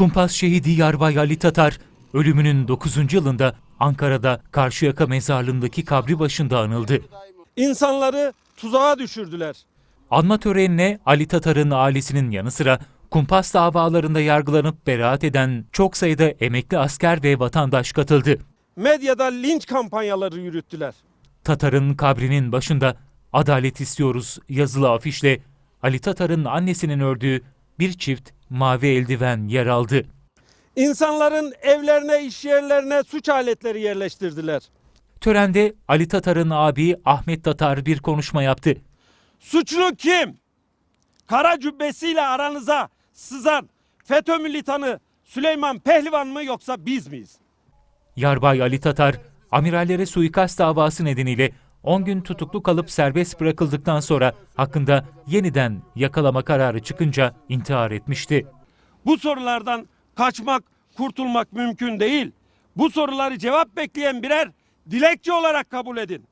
Kumpas şehidi Yarbay Ali Tatar, ölümünün 9. yılında Ankara'da Karşıyaka mezarlığındaki kabri başında anıldı. İnsanları tuzağa düşürdüler. Anma törenine Ali Tatar'ın ailesinin yanı sıra kumpas davalarında yargılanıp beraat eden çok sayıda emekli asker ve vatandaş katıldı. Medyada linç kampanyaları yürüttüler. Tatar'ın kabrinin başında adalet istiyoruz yazılı afişle Ali Tatar'ın annesinin ördüğü bir çift mavi eldiven yer aldı. İnsanların evlerine, iş yerlerine suç aletleri yerleştirdiler. Törende Ali Tatar'ın abi Ahmet Tatar bir konuşma yaptı. Suçlu kim? Kara cübbesiyle aranıza sızan FETÖ militanı Süleyman Pehlivan mı yoksa biz miyiz? Yarbay Ali Tatar, amirallere suikast davası nedeniyle 10 gün tutuklu kalıp serbest bırakıldıktan sonra hakkında yeniden yakalama kararı çıkınca intihar etmişti. Bu sorulardan kaçmak, kurtulmak mümkün değil. Bu soruları cevap bekleyen birer dilekçe olarak kabul edin.